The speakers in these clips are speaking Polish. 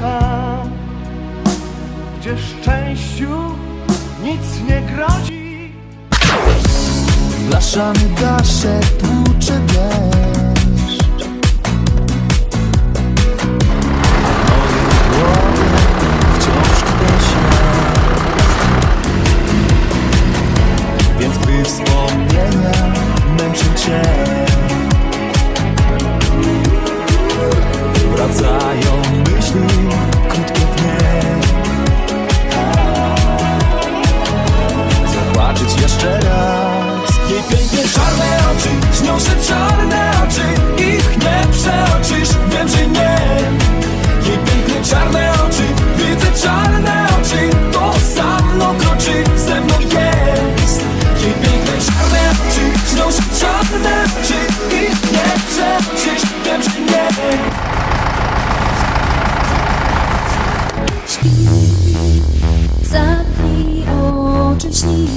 Tam, gdzie szczęściu nic nie grozi. Blaszany gasze tłucze deszcz A w mojej głowie wciąż śnieg Więc gdy wspomnienia męczą cię śnią się czarne oczy Ich nie przeoczysz, wiem, że nie. Jej piękne czarne oczy, widzę czarne oczy. To za mną kroczy, ze mną jest. Jej piękne czarne oczy, śnią się czarne oczy Ich nie przeoczysz, wiem, że nie. Śpi, zamknij oczy, śni,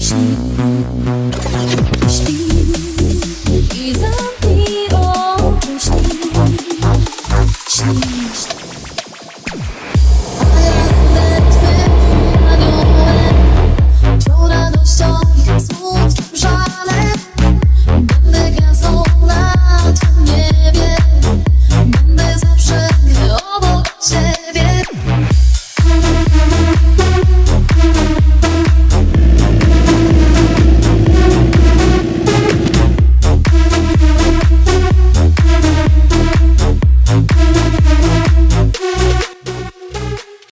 śni.